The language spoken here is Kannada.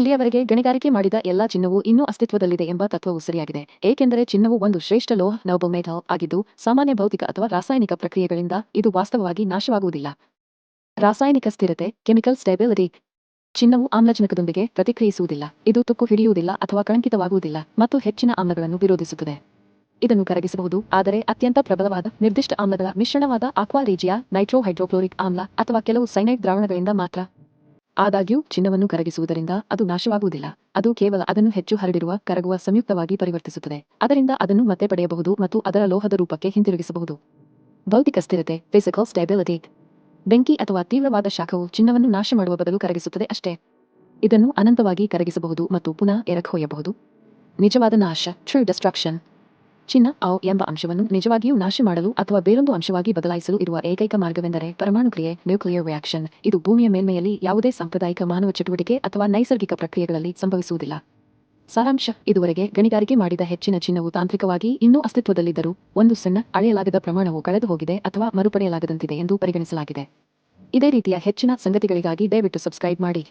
ಇಲ್ಲಿಯವರೆಗೆ ಗಣಿಗಾರಿಕೆ ಮಾಡಿದ ಎಲ್ಲಾ ಚಿನ್ನವು ಇನ್ನೂ ಅಸ್ತಿತ್ವದಲ್ಲಿದೆ ಎಂಬ ತತ್ವವು ಸರಿಯಾಗಿದೆ. ಏಕೆಂದರೆ ಚಿನ್ನವು ಒಂದು ಶ್ರೇಷ್ಠ ಲೋಹ ನೋಬಲ್ ಮೆಟಲ್ ಆಗಿದ್ದು, ಸಾಮಾನ್ಯ ಭೌತಿಕ ಅಥವಾ ರಾಸಾಯನಿಕ ಪ್ರಕ್ರಿಯೆಗಳಿಂದ ಇದು ವಾಸ್ತವವಾಗಿ ನಾಶವಾಗುವುದಿಲ್ಲ. ರಾಸಾಯನಿಕ ಸ್ಥಿರತೆ ಕೆಮಿಕಲ್ ಸ್ಟೆಬಿಲಿಟಿ ಚಿನ್ನವು ಆಮ್ಲಜನಕದೊಂದಿಗೆ ಪ್ರತಿಕ್ರಿಯಿಸುವುದಿಲ್ಲ. ಇದು ತುಕ್ಕು ಹಿಡಿಯುವುದಿಲ್ಲ ಅಥವಾ ಕಳಂಕಿತವಾಗುವುದಿಲ್ಲ ಮತ್ತು ಹೆಚ್ಚಿನ ಆಮ್ಲಗಳನ್ನು ವಿರೋಧಿಸುತ್ತದೆ. ಇದನ್ನು ಕರಗಿಸಬಹುದು, ಆದರೆ ಅತ್ಯಂತ ಪ್ರಬಲವಾದ ನಿರ್ದಿಷ್ಟ ಆಮ್ಲಗಳ ಮಿಶ್ರಣವಾದ ಆಕ್ವಾ ರೀಜಿಯ ನೈಟ್ರೋಹೈಡ್ರೋಕ್ಲೋರಿಕ್ ಆಮ್ಲ ಅಥವಾ ಕೆಲವು ಸೈನೈಡ್ ದ್ರಾವಣಗಳಿಂದ ಮಾತ್ರ ಆದಾಗ್ಯೂ, ಚಿನ್ನವನ್ನು ಕರಗಿಸುವುದರಿಂದ ಅದು ನಾಶವಾಗುವುದಿಲ್ಲ. ಅದು ಕೇವಲ ಅದನ್ನು ಹೆಚ್ಚು ಹರಡಿರುವ, ಕರಗುವ, ಸಂಯುಕ್ತವಾಗಿ ಪರಿವರ್ತಿಸುತ್ತದೆ. ಅದರಿಂದ ಅದನ್ನು ಮತ್ತೆ ಪಡೆಯಬಹುದು ಮತ್ತು ಅದರ ಲೋಹದ ರೂಪಕ್ಕೆ ಹಿಂತಿರುಗಿಸಬಹುದು. ಭೌತಿಕ ಸ್ಥಿರತೆ ಫಿಸಿಕಲ್ ಸ್ಟೆಬಿಲಿಟಿ ಬೆಂಕಿ ಅಥವಾ ತೀವ್ರವಾದ ಶಾಖವು ಚಿನ್ನವನ್ನು ನಾಶ ಮಾಡುವ ಬದಲು ಕರಗಿಸುತ್ತದೆ ಅಷ್ಟೇ. ಇದನ್ನು ಅನಂತವಾಗಿ ಕರಗಿಸಬಹುದು ಮತ್ತು ಪುನಃ ಎರಕೊಯ್ಯಬಹುದು ನಿಜವಾದ ನಾಶ ಟ್ರೂ ಡಿಸ್ಟ್ರಕ್ಷನ್ ಚಿನ್ನ ಔ ಎಂಬ ಅಂಶವನ್ನು ನಿಜವಾಗಿಯೂ ನಾಶ ಮಾಡಲು ಅಥವಾ ಬೇರೊಂದು ಅಂಶವಾಗಿ ಬದಲಾಯಿಸಲು ಇರುವ ಏಕೈಕ ಮಾರ್ಗವೆಂದರೆ ಪರಮಾಣು ಕ್ರಿಯೆ ನ್ಯೂಕ್ಲಿಯರ್ ರಿಯಾಕ್ಷನ್. ಇದು ಭೂಮಿಯ ಮೇಲ್ಮೈಯಲ್ಲಿ ಯಾವುದೇ ಸಾಂಪ್ರದಾಯಿಕ ಮಾನವ ಚಟುವಟಿಕೆ ಅಥವಾ ನೈಸರ್ಗಿಕ ಪ್ರಕ್ರಿಯೆಗಳಲ್ಲಿ ಸಂಭವಿಸುವುದಿಲ್ಲ. ಸಾರಾಂಶ. ಇದುವರೆಗೆ ಗಣಿಗಾರಿಕೆ ಮಾಡಿದ ಹೆಚ್ಚಿನ ಚಿನ್ನವು ತಾಂತ್ರಿಕವಾಗಿ ಇನ್ನೂ ಅಸ್ತಿತ್ವದಲ್ಲಿದ್ದರೂ ಒಂದು ಸಣ್ಣ, ಅಳೆಯಲಾಗದ ಪ್ರಮಾಣವು ಕಳೆದು ಹೋಗಿದೆ ಅಥವಾ ಮರುಪಡೆಯಲಾಗದಂತಿದೆ ಎಂದು ಪರಿಗಣಿಸಲಾಗಿದೆ. ಇದೇ ರೀತಿಯ ಹೆಚ್ಚಿನ ಸಂಗತಿಗಳಿಗಾಗಿ ದಯವಿಟ್ಟು ಸಬ್ಸ್ಕ್ರೈಬ್ ಮಾಡಿ.